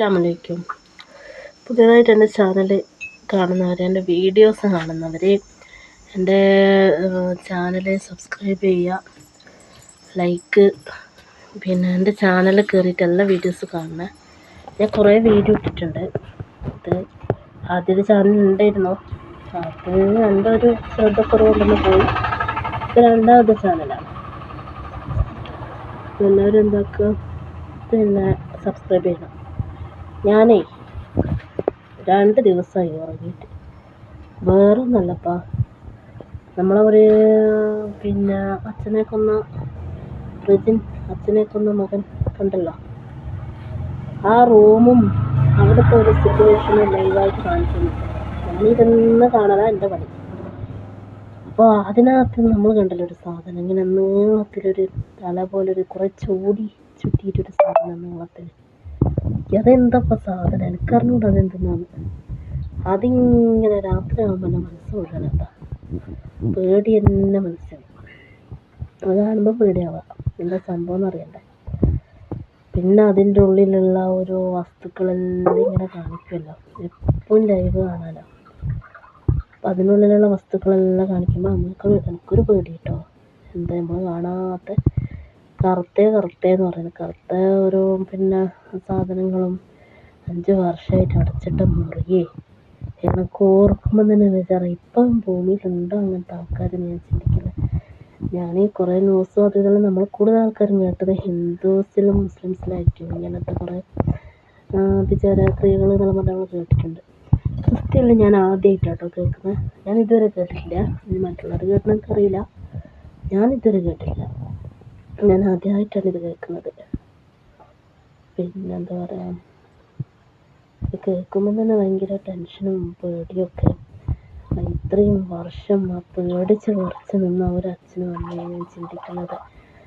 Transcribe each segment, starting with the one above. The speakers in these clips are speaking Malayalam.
അസ്സാമലൈക്കും പുതിയതായിട്ട് എന്റെ ചാനൽ കാണുന്നവർ എന്റെ വീഡിയോസ് കാണുന്നവർ എന്റെ ചാനൽ സബ്സ്ക്രൈബ് ചെയ്യുക ലൈക്ക് പിന്നെ എന്റെ ചാനൽ കയറിയിട്ട് എല്ലാ വീഡിയോസ് കാണണേ ഞാൻ കുറേ വീഡിയോ ഇട്ടിട്ടുണ്ട്. അത് ആദ്യത്തെ ചാനൽ ഉണ്ടായിരുന്നു. അത് എന്റെ ഒരു ശ്രദ്ധക്കുറവുണ്ടെന്ന് പോയി ഇത് രണ്ടാമത്തെ ചാനലാണ്. എല്ലാവരും എന്താക്കുക? പിന്നെ സബ്സ്ക്രൈബ് ചെയ്യണം. ഞാനേ രണ്ട് ദിവസമായി ഉറങ്ങിയിട്ട്. വേറൊന്നല്ലപ്പാ നമ്മളെ ഒരു പിന്നെ അച്ഛനെ കൊന്ന പ്രജിൻ അച്ഛനെ കൊന്ന മകൻ കണ്ടല്ലോ. ആ റൂമും അവിടുത്തെ ഒരു സിറ്റുവേഷനും ലൈവായിട്ട് കാണിക്കുന്നു. നമ്മളിതെന്ന് കാണാൻ എന്റെ പണി. അപ്പോൾ അതിനകത്ത് നമ്മൾ കണ്ടല്ലോ ഒരു സാധനം. ഇങ്ങനെ നീളത്തിലൊരു തല പോലെ ഒരു കുറേ ചൂടി ചുറ്റിയിട്ടൊരു സാധനം നീളത്തിൽ അതെന്തപ്പോൾ സാധനം? എനിക്കറിഞ്ഞൂടാ അതെന്തെന്നാണ് അതിങ്ങനെ രാത്രി ആകുമ്പോൾ എന്റെ മനസ്സ് മുഴുവൻ എന്താ? പേടി തന്നെ അത് കാണുമ്പോൾ പേടിയാവുക എന്താ സംഭവം എന്നറിയണ്ടേ? പിന്നെ അതിന്റെ ഉള്ളിലുള്ള ഓരോ വസ്തുക്കളെല്ലാം ഇങ്ങനെ കാണിക്കുമല്ലോ എപ്പോഴും ലൈവ് കാണാമല്ലോ അപ്പം അതിനുള്ളിലുള്ള വസ്തുക്കളെല്ലാം കാണിക്കുമ്പോൾ നമുക്ക് എനിക്കൊരു പേടി കേട്ടോ എന്താ നമ്മൾ കാണാത്ത കറുത്തേ കറുത്തേ എന്ന് പറയുന്നത്. കറുത്ത ഒരു പിന്നെ സാധനങ്ങളും അഞ്ച് വർഷമായിട്ട് അടച്ചിട്ട മുറിയേ. എനിക്ക് ഓർക്കുമ്പോൾ തന്നെ വിചാരം ഇപ്പം ഭൂമിയിലുണ്ടോ അങ്ങനത്തെ ആൾക്കാർ ഞാൻ ചിന്തിക്കുന്നത് ഞാൻ ഈ കുറേ ന്യൂസ് അതുപോലെ നമ്മൾ കൂടുതൽ ആൾക്കാരും കേട്ടത് ഹിന്ദുസിലും മുസ്ലിംസിലായിരിക്കും. ഇങ്ങനത്തെ കുറേ വിചാര സ്ത്രീകൾ എന്നുള്ള നമ്മൾ കേട്ടിട്ടുണ്ട്. ക്രിസ്ത്യനിൽ ഞാൻ ആദ്യമായിട്ട് കേട്ടോ കേൾക്കുന്നത്. ഞാൻ ഇതുവരെ കേട്ടിട്ടില്ല. ഇനി മറ്റുള്ളവർ കേട്ടണം അറിയില്ല ഞാൻ ഇതുവരെ കേട്ടില്ല ഞാൻ ആദ്യമായിട്ടാണ് ഇത് കേൾക്കുന്നത്. പിന്നെന്താ പറയാ? ഇത് കേൾക്കുമ്പോൾ തന്നെ ഭയങ്കര ടെൻഷനും പേടിയൊക്കെ ഇത്രയും വർഷം ആ പേടിച്ച് വിറച്ച് നിന്ന ഒരച്ഛനും അമ്മയും ഞാൻ ചിന്തിക്കുന്നത്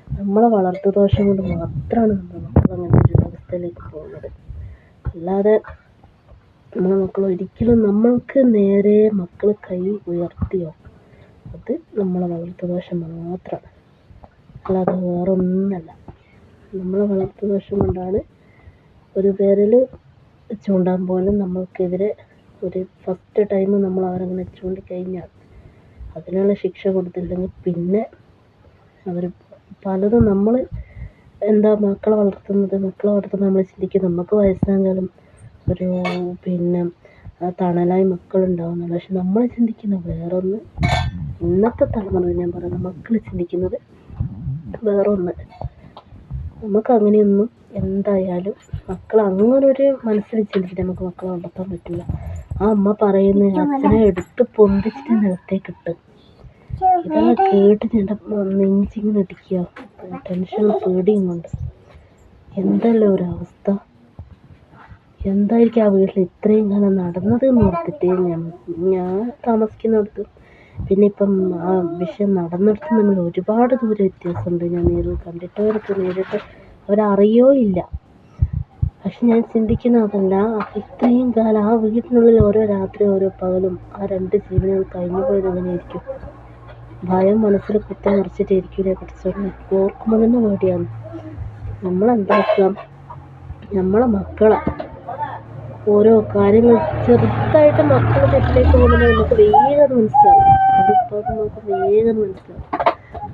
നമ്മളെ വളർത്തു ദോഷം കൊണ്ട് മാത്രമാണ് നമ്മുടെ മക്കൾ അങ്ങനെ ഒരു അവസ്ഥയിലേക്ക് പോകുന്നത്. അല്ലാതെ നമ്മളെ മക്കൾ ഒരിക്കലും നമ്മൾക്ക് നേരെ മക്കൾ കൈ ഉയർത്തിയോ അത് നമ്മളെ വളർത്തു ദോഷം മാത്രമാണ് അല്ലാതെ വേറൊന്നുമല്ല. നമ്മൾ വളർത്തു ദോഷം കൊണ്ടാണ് ഒരു പേരിൽ ചൂണ്ടാൻ പോലും നമ്മൾക്കെതിരെ ഒരു ഫസ്റ്റ് ടൈം നമ്മൾ അവരങ്ങനെ ചൂണ്ടിക്കഴിഞ്ഞാൽ അതിനുള്ള ശിക്ഷ കൊടുത്തില്ലെങ്കിൽ പിന്നെ അവർ പലതും നമ്മൾ എന്താ മക്കളെ വളർത്തുന്നത് മക്കളെ വളർത്തുമ്പോൾ നമ്മൾ ചിന്തിക്കും നമുക്ക് വയസ്സാകാലം ഒരു പിന്നെ തണലായി മക്കളുണ്ടാവുന്നുള്ളൂ പക്ഷെ നമ്മൾ ചിന്തിക്കുന്ന വേറൊന്ന്. ഇന്നത്തെ തലമുറ ഞാൻ പറയുന്നത് മക്കൾ ചിന്തിക്കുന്നത് വേറൊന്ന്. നമുക്ക് അങ്ങനെയൊന്നും എന്തായാലും മക്കൾ അങ്ങനൊരു മനസ്സിൽ ചിന്തിച്ചിട്ട് നമുക്ക് മക്കളെ വളർത്താൻ പറ്റില്ല. ആ അമ്മ പറയുന്ന അച്ഛനെ എടുത്ത് പൊന്തിച്ചിട്ട് നിലത്തേക്ക് ഇട്ട്. ഇതെല്ലാം കേട്ടിട്ട് എന്റെ നെഞ്ചിങ്ങനെ ഇടിക്കുക. ടെൻഷനും പേടിയും കൊണ്ട്. എന്തല്ലോ ഒരവസ്ഥ? എന്തായിരിക്കും ആ വീട്ടിൽ ഇത്രയും കാലം നടന്നത് എന്ന് ഓർത്തിട്ട് ഞാൻ ഞാൻ താമസിക്കുന്നിടത്ത്. പിന്നെ ഇപ്പം ആ വിഷയം നടന്നിടത്ത് നമ്മൾ ഒരുപാട് ദൂര വ്യത്യാസമുണ്ട്. ഞാൻ നേരിൽ കണ്ടിട്ടവർക്ക് നേരിട്ട് അവരറിയോ ഇല്ല. പക്ഷെ ഞാൻ ചിന്തിക്കുന്നത് അതല്ല ഇത്രയും കാലം ആ വീട്ടിനുള്ളിൽ ഓരോ രാത്രി ഓരോ പകലും ആ രണ്ട് ജീവനുകൾ കഴിഞ്ഞു പോയത് എങ്ങനെയായിരിക്കും? ഭയം മനസ്സിൽ കുത്തി നിറച്ചിട്ടിരിക്കില്ല കുറച്ചൊന്നും ഓർക്കുമ്പോൾ തന്നെ പേടിയാണ്. നമ്മളെന്താക്കുക നമ്മളെ മക്കളെ ഓരോ കാര്യങ്ങൾ ചെറുതായിട്ട് മക്കൾ തെറ്റിലേക്ക് പോകുമ്പോൾ നമുക്ക് വേഗം മനസ്സിലാവും. അതിപ്പോൾ നമുക്ക് വേഗം മനസ്സിലാവും.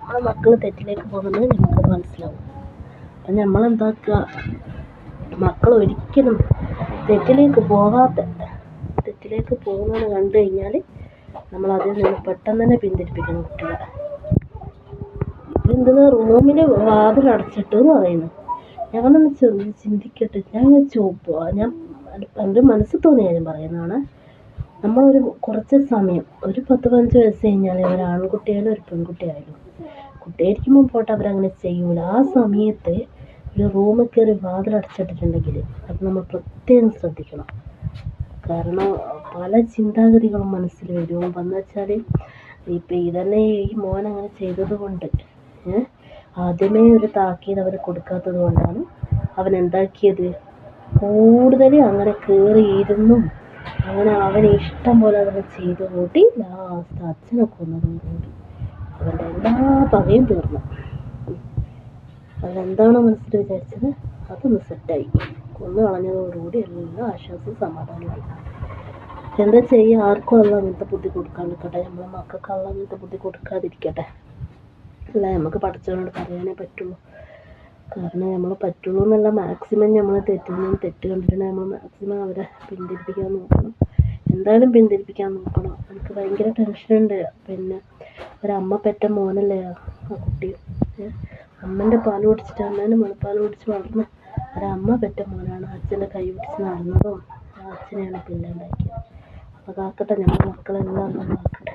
ആ മക്കൾ തെറ്റിലേക്ക് പോകുന്നത് നമുക്ക് മനസ്സിലാവും. അപ്പം നമ്മളെന്താക്കുക? മക്കൾ ഒരിക്കലും തെറ്റിലേക്ക് പോകാത്ത തെറ്റിലേക്ക് പോകുന്നത് കണ്ടു കഴിഞ്ഞാൽ നമ്മൾ അതിൽ നിന്ന് പെട്ടെന്ന് തന്നെ പിന്തിരിപ്പിക്കണം കുട്ടികൾ എന്തെന്ന് റൂമിൽ വാതിൽ എന്ന് പറയുന്നു ഞാനൊന്ന് ചിന്തിക്കട്ടെ. ഞാൻ ചോപ്പ് ഞാൻ എന്റെ മനസ്സിൽ തോന്നിയ കാര്യം പറയുന്നതാണ്. നമ്മളൊരു കുറച്ച് സമയം ഒരു പത്ത് പതിനഞ്ച് വയസ്സ് കഴിഞ്ഞാൽ ഒരു ആൺകുട്ടിയായാലും ഒരു പെൺകുട്ടിയായാലും കുട്ടിയായിരിക്കുമ്പോൾ പോട്ടെ അവരങ്ങനെ ചെയ്യൂല. ആ സമയത്ത് ഒരു റൂമിൽ കയറി വാതിൽ അടച്ചിട്ടിട്ടുണ്ടെങ്കിൽ അത് നമ്മൾ പ്രത്യേകം ശ്രദ്ധിക്കണം. കാരണം പല ചിന്താഗതികളും മനസ്സിൽ വരും. വന്നു വെച്ചാൽ ഇപ്പം ഇതന്നെ ഈ മോൻ അങ്ങനെ ചെയ്തത് കൊണ്ട് ആദ്യമേ ഒരു താക്കീത് അവർ കൊടുക്കാത്തത് കൊണ്ടാണ് അവൻ എന്താക്കിയത്? കൂടുതൽ അങ്ങനെ കയറിയിരുന്നും അങ്ങനെ അവന് ഇഷ്ടം പോലെ അവനെ ചെയ്തു കൂട്ടി ലാസ്റ്റ് അച്ഛനെ കൊന്നതും കൂടി. അവന്റെ എല്ലാ പകയും തീർന്നു. അവരെന്താണോ മനസ്സിൽ വിചാരിച്ചത്? അതൊന്ന് സെറ്റായി കൊന്നു കളഞ്ഞതോടുകൂടി എല്ലാം ആശ്വാസവും സമാധാനമായി. എന്താ ചെയ്യുക ആർക്കും അല്ല അങ്ങനത്തെ ബുദ്ധി കൊടുക്കാണ്ടിരിക്കട്ടെ നമ്മളെ മക്കൾക്കല്ല അങ്ങനത്തെ ബുദ്ധി കൊടുക്കാതിരിക്കട്ടെ. അല്ല? നമുക്ക് പഠിച്ചവനോട് പറയാനേ പറ്റുള്ളൂ. കാരണം നമ്മൾ പറ്റുള്ളൂ എന്നുള്ള മാക്സിമം നമ്മൾ തെറ്റുന്ന തെറ്റ് കണ്ടിട്ടുണ്ടെങ്കിൽ നമ്മൾ മാക്സിമം അവരെ പിന്തിരിപ്പിക്കാൻ നോക്കണം. എന്തായാലും പിന്തിരിപ്പിക്കാൻ നോക്കണം. എനിക്ക് ഭയങ്കര ടെൻഷനുണ്ട് പിന്നെ ഒരമ്മ പെറ്റ മോനല്ലേ ആ കുട്ടി? അമ്മന്റെ പാൽ കുടിച്ചിട്ട് അമ്മേന്റെ മുലപ്പാൽ കുടിച്ച് വളർന്ന ഒരമ്മ പെറ്റ മോനാണ്. അച്ഛന്റെ കൈ പിടിച്ച് നടന്നതും അച്ഛനെയാണ് പിന്നെ ഉണ്ടാക്കിയത് അപ്പോൾ കാക്കട്ടെ ഞങ്ങളുടെ മക്കളെല്ലാം നമ്മൾ കാക്കട്ടെ